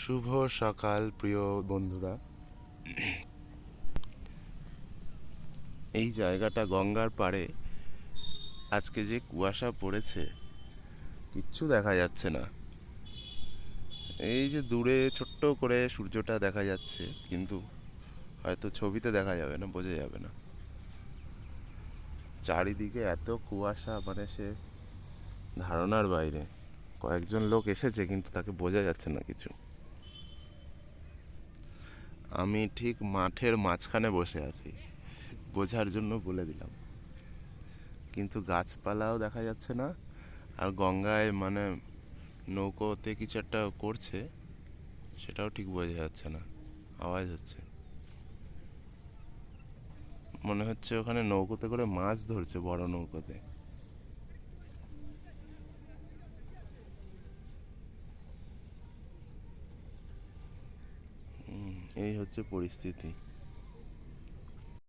শুভ সকাল, প্রিয় বন্ধুরা। এই জায়গাটা গঙ্গার পাড়ে আজকে যে কুয়াশা পড়েছে, কিচ্ছু দেখা যাচ্ছে না। এই যে দূরে ছোট্ট করে সূর্যটা দেখা যাচ্ছে, কিন্তু হয়তো ছবিতে দেখা যাবে না, বোঝা যাবে না। চারিদিকে এত কুয়াশা মানে সে ধারণার বাইরে। কয়েকজন লোক এসেছে, কিন্তু তাকে বোঝা যাচ্ছে না কিছু। আমি ঠিক মাঠের মাঝখানে বসে আছি। বোঝার জন্য বলে দিলাম। কিন্তু গাছপালাও দেখা যাচ্ছে না, আর গঙ্গায় মানে নৌকোতে কিছু একটা করছে, সেটাও ঠিক বোঝা যাচ্ছে না। আওয়াজ হচ্ছে। মনে হচ্ছে ওখানে নৌকোতে করে মাছ ধরছে, বড় নৌকোতে। এই হচ্ছে পরিস্থিতি।